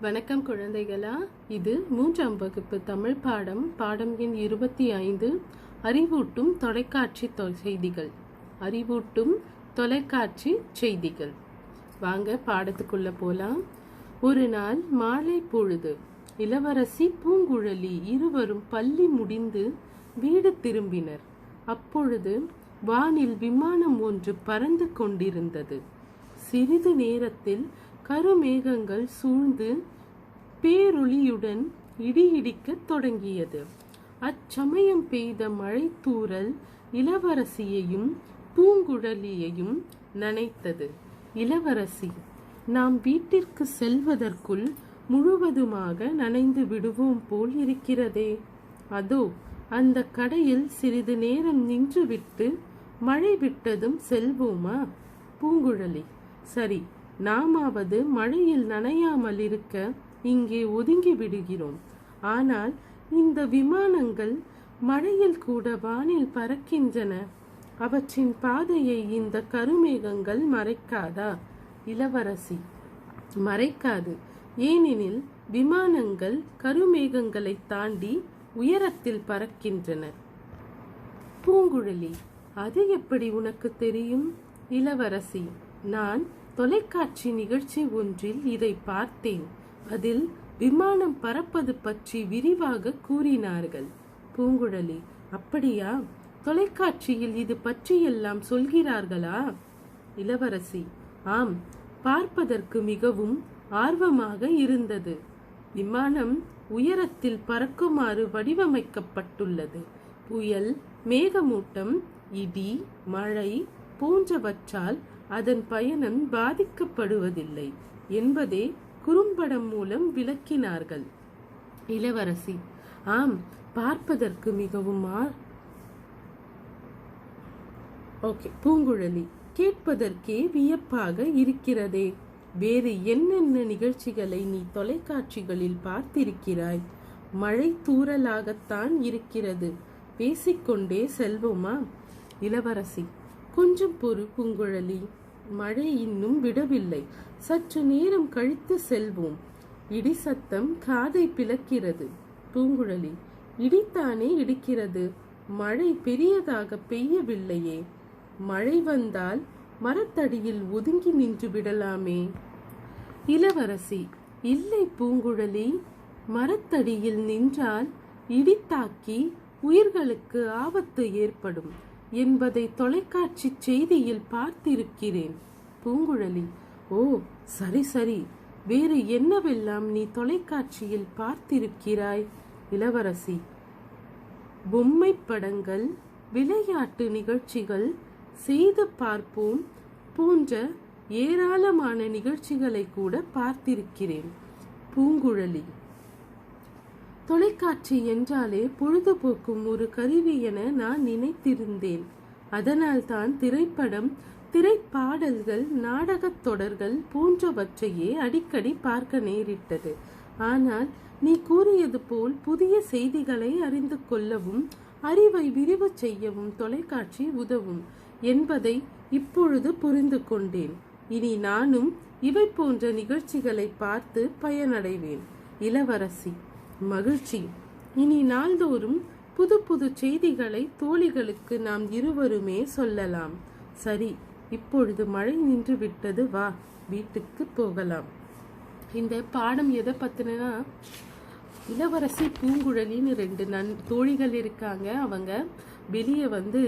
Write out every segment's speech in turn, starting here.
வணக்கம் குழந்தைகளா. இது மூன்றாம் வகுப்பு தமிழ் பாடம் பாடம் எண் இருபத்தி ஐந்து. அறிவூட்டும் தொலைக்காட்சி செய்திகள். அறிவூட்டும் தொலைக்காட்சி செய்திகள். வாங்க பாடத்துக்குள்ள போலாம். ஒரு நாள் மாலை பொழுது இளவரசி பூங்குழலி இருவரும் பள்ளி முடிந்து வீடு திரும்பினர். அப்பொழுது வானில் விமானம் ஒன்று பறந்து கொண்டிருந்தது. சிறிது நேரத்தில் கருமேகங்கள் சூழ்ந்து பேரொளியுடன் இடி இடிக்கத் தொடங்கியது. அச்சமயம் பெய்த மழைத்தூறல் இளவரசியையும் பூங்குழலியையும் நனைத்தது. இளவரசி நாம் வீட்டிற்கு செல்வதற்குள் முழுவதுமாக நனைந்து விடுவோம் போல் இருக்கிறதே. அதோ அந்த கடையில் சிறிது நேரம் நின்றுவிட்டு மழை விட்டதும் செல்வோமா? பூங்குழலி சரி நாமாவது மழையில் நனையாமல் இருக்க இங்கே ஒதுங்கி விடுகிறோம். ஆனால் இந்த விமானங்கள் மழையில் கூட வானில் பறக்கின்றன. அவற்றின் பாதையை இந்த கருமேகங்கள் மறைக்காதா? இளவரசி மறைக்காது. ஏனெனில் விமானங்கள் கருமேகங்களை தாண்டி உயரத்தில் பறக்கின்றன. பூங்குழலி அது எப்படி உனக்கு தெரியும்? இளவரசி நான் தொலைக்காட்சி நிகழ்ச்சி ஒன்றில் இதை பார்த்தேன். அதில் விமானம் பறப்பது பற்றி விரிவாக கூறினார்கள். பூங்குழலி அப்படியா? தொலைக்காட்சியில் இது பற்றியெல்லாம் சொல்கிறார்களா? இளவரசி ஆம். பார்ப்பதற்கு மிகவும் ஆர்வமாக இருந்தது. விமானம் உயரத்தில் பறக்குமாறு வடிவமைக்கப்பட்டுள்ளது. புயல் மேகமூட்டம் இடி மழை போன்றவற்றால் அதன் பயணம் பாதிக்கப்படுவதில்லை என்பதே குறும்படம் மூலம் விளக்கினார்கள். இளவரசி ஆம் பார்ப்பதற்கு மிகவும் ஓகே பூங்குழலி கேட்பதற்கே வியப்பாக இருக்கிறதே. வேறு என்னென்ன நிகழ்ச்சிகளை நீ தொலைக்காட்சிகளில் பார்த்திருக்கிறாய்? மழை தூறலாகத்தான் இருக்கிறது. பேசிக்கொண்டே செல்வோமா? இளவரசி கொஞ்சம் பொறு பூங்குழலி மழை இன்னும் விடவில்லை. சற்று நேரம் கழித்து செல்வோம். இடி சத்தம் காதை பிளக்கிறது. பூங்குழலி இடித்தானே இடிக்கிறது. மழை பெரியதாக பெய்யவில்லையே. மழை வந்தால் மரத்தடியில் ஒதுங்கி நின்று விடலாமே. இளவரசி இல்லை பூங்குழலி. மரத்தடியில் நின்றால் இடித்தாக்கி உயிர்களுக்கு ஆபத்து ஏற்படும். என்பதை தொலைக்காட்சி செய்தியில் பார்த்திருக்கிறேன். பூங்குழலி ஓ சரி சரி. வேறு என்னவெல்லாம் நீ தொலைக்காட்சியில் பார்த்திருக்கிறாய்? இளவரசி பொம்மை படங்கள் விளையாட்டு நிகழ்ச்சிகள் செய்து பார்ப்போம் போன்ற ஏராளமான நிகழ்ச்சிகளை கூட பார்த்திருக்கிறேன். பூங்குழலி தொலைக்காட்சி என்றாலே பொழுதுபோக்கும் ஒரு கருவி என நான் நினைத்திருந்தேன். அதனால்தான் திரைப்படம் திரைப்பாடல்கள் நாடகத் தொடர்கள் போன்றவற்றையே அடிக்கடி பார்க்க நேரிட்டது. ஆனால் நீ கூறியது போல் புதிய செய்திகளை அறிந்து கொள்ளவும் அறிவை விரிவு செய்யவும் தொலைக்காட்சி உதவும் என்பதை இப்பொழுது புரிந்து கொண்டேன். இனி நானும் இவை போன்ற நிகழ்ச்சிகளை பார்த்து பயனடைவேன். இளவரசி. மகிழ்ச்சி. இனி நாள்தோறும் புது புது செய்திகளை தோழிகளுக்கு நாம் இருவருமே சொல்லலாம். சரி இப்பொழுது மழை நின்று விட்டது வா வீட்டுக்கு போகலாம். இந்த பாடம் எதை பத்தினா இளவரசி பூங்குழலின்னு ரெண்டு நன் தோழிகள் இருக்காங்க. அவங்க வெளியே வந்து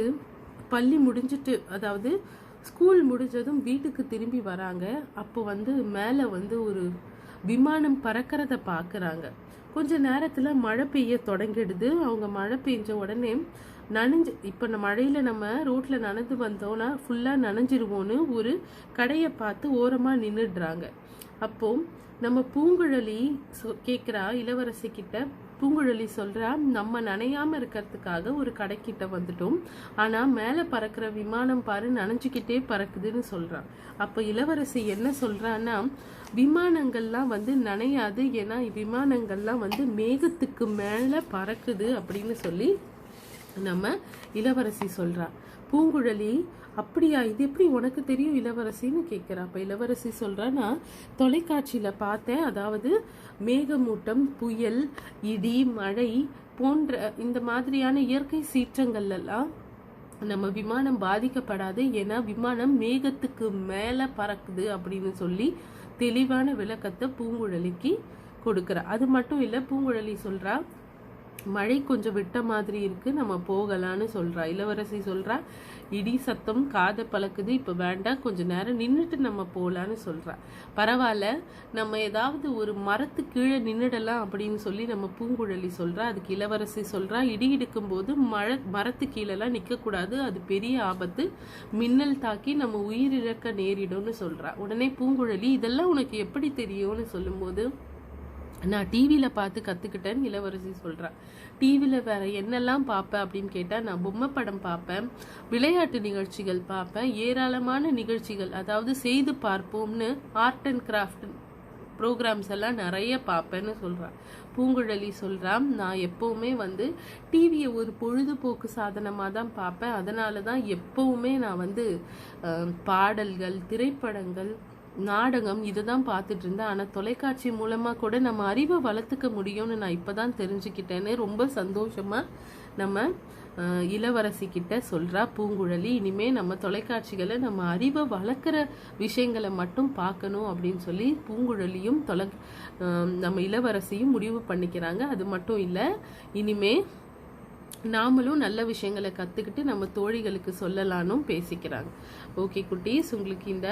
பள்ளி முடிஞ்சிட்டு அதாவது ஸ்கூல் முடிஞ்சதும் வீட்டுக்கு திரும்பி வராங்க. அப்போ வந்து மேலே வந்து ஒரு விமானம் பறக்கிறத பார்க்குறாங்க கொஞ்ச நேரத்தில் மழை பெய்ய தொடங்கிடுது. அவங்க மழை பெஞ்ச உடனே நனைஞ்சு இப்போ நம்ம மழையில் நம்ம ரோட்டில் நனைந்து வந்தோன்னா ஃபுல்லாக நனைஞ்சிருவோன்னு ஒரு கடையை பார்த்து ஓரமாக நின்றுடுறாங்க அப்போ நம்ம பூங்குழலி சொ கேட்குறா இளவரசி கிட்ட பூங்குழலி சொல்றா நம்ம நனையாம இருக்கிறதுக்காக ஒரு கடைக்கிட்ட வந்துட்டோம். ஆனா மேலே பறக்கிற விமானம் பாரு நனைஞ்சுக்கிட்டே பறக்குதுன்னு சொல்றான். அப்போ இளவரசி என்ன சொல்றான்னா விமானங்கள்லாம் வந்து நனையாது. ஏன்னா விமானங்கள்லாம் வந்து மேகத்துக்கு மேலே பறக்குது அப்படின்னு சொல்லி நம்ம இளவரசி சொல்றா. பூங்குழலி அப்படியா இது எப்படி உனக்கு தெரியும் இளவரசின்னு கேட்குறா. அப்போ இளவரசி சொல்றா தொலைக்காட்சியில் பார்த்தேன். அதாவது மேகமூட்டம் புயல் இடி மழை போன்ற இந்த மாதிரியான இயற்கை சீற்றங்கள்லாம் நம்ம விமானம் பாதிக்கப்படாது. ஏன்னா விமானம் மேகத்துக்கு மேலே பறக்குது அப்படின்னு சொல்லி தெளிவான விளக்கத்தை பூங்குழலிக்கு கொடுக்குறா. அது மட்டும் இல்லை பூங்குழலி சொல்றா மழை கொஞ்சம் விட்ட மாதிரி இருக்கு. நம்ம போகலான்னு சொல்றா. இளவரசி சொல்றா இடி சத்தம் காதை பழக்குது இப்போ வேண்டாம் கொஞ்ச நேரம் நின்றுட்டு நம்ம போகலான்னு சொல்றா. பரவாயில்ல நம்ம ஏதாவது ஒரு மரத்து கீழே நின்றுடலாம் அப்படின்னு சொல்லி நம்ம பூங்குழலி சொல்றா. அதுக்கு இளவரசி சொல்றா இடி இடிக்கும் போது மழை மரத்து கீழெல்லாம் நிற்கக்கூடாது அது பெரிய ஆபத்து. மின்னல் தாக்கி நம்ம உயிரிழக்க நேரிடும்னு சொல்றா. உடனே பூங்குழலி இதெல்லாம் உனக்கு எப்படி தெரியும்னு சொல்லும்போது நான் டிவியில் பார்த்து கற்றுக்கிட்டேன்னு இளவரசி சொல்கிறா டிவியில் வேற என்னெல்லாம் பார்ப்பேன் அப்படின்னு கேட்டால் நான் பொம்மை படம் பார்ப்பேன் விளையாட்டு நிகழ்ச்சிகள் பார்ப்பேன் ஏராளமான நிகழ்ச்சிகள் அதாவது செய்து பார்ப்போம்னு ஆர்ட் அண்ட் கிராஃப்ட் ப்ரோக்ராம்ஸ் எல்லாம் நிறைய பார்ப்பேன்னு சொல்கிறான் பூங்குழலி சொல்கிறான் நான் எப்போவுமே வந்து டிவியை ஒரு பொழுதுபோக்கு சாதனமாக தான் பார்ப்பேன். அதனால தான் எப்போவுமே நான் வந்து பாடல்கள் திரைப்படங்கள் நாடகம் இதை தான் பார்த்துட்டு இருந்தேன் ஆனால் தொலைக்காட்சி மூலமாக கூட நம்ம அறிவை வளர்த்துக்க முடியும்னு நான் இப்போ தான் தெரிஞ்சுக்கிட்டேன்னு ரொம்ப சந்தோஷமாக நம்ம இளவரசிக்கிட்ட சொல்கிறா பூங்குழலி. இனிமே நம்ம தொலைக்காட்சிகளை நம்ம அறிவை வளர்க்குற விஷயங்களை மட்டும் பார்க்கணும் அப்படின்னு சொல்லி பூங்குழலியும் தொலை நம்ம இளவரசியும் முடிவு பண்ணிக்கிறாங்க. அது மட்டும் இல்லை இனிமேல் நாமளும் நல்ல விஷயங்களை கற்றுக்கிட்டு நம்ம தோழிகளுக்கு சொல்லலானும் பேசிக்கிறாங்க. ஓகே குட்டீஸ் உங்களுக்கு இந்த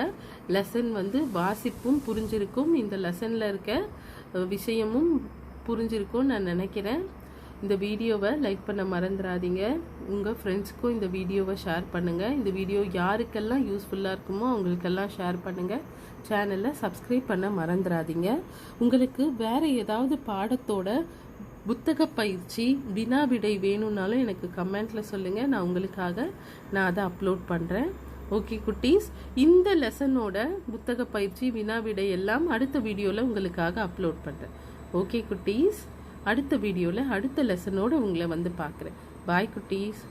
லெசன் வந்து வாசிப்பும் புரிஞ்சிருக்கும். இந்த லெசனில் இருக்க விஷயமும் புரிஞ்சிருக்கும்னு நான் நினைக்கிறேன். இந்த வீடியோவை லைக் பண்ண மறந்துடாதீங்க உங்கள் ஃப்ரெண்ட்ஸ்க்கும் இந்த வீடியோவை ஷேர் பண்ணுங்கள் இந்த வீடியோ யாருக்கெல்லாம் யூஸ்ஃபுல்லாக இருக்குமோ அவங்களுக்கெல்லாம் ஷேர் பண்ணுங்கள் சேனலை சப்ஸ்கிரைப் பண்ண மறந்துடாதீங்க உங்களுக்கு வேறு ஏதாவது பாடத்தோட புத்தக பயிற்சி வினா விடை வேணும்னாலும் எனக்கு கமெண்ட்ல சொல்லுங்க. நான் உங்களுக்காக நான் அதை அப்லோட் பண்றேன். ஓகே குட்டீஸ்? இந்த லெசனோட புத்தக பயிற்சி வினா விடை எல்லாம் அடுத்த வீடியோவில் உங்களுக்காக அப்லோட் பண்ணுறேன் ஓகே குட்டீஸ்? அடுத்த வீடியோவில் அடுத்த லெசனோட உங்களை வந்து பார்க்குறேன். பாய் குட்டீஸ்.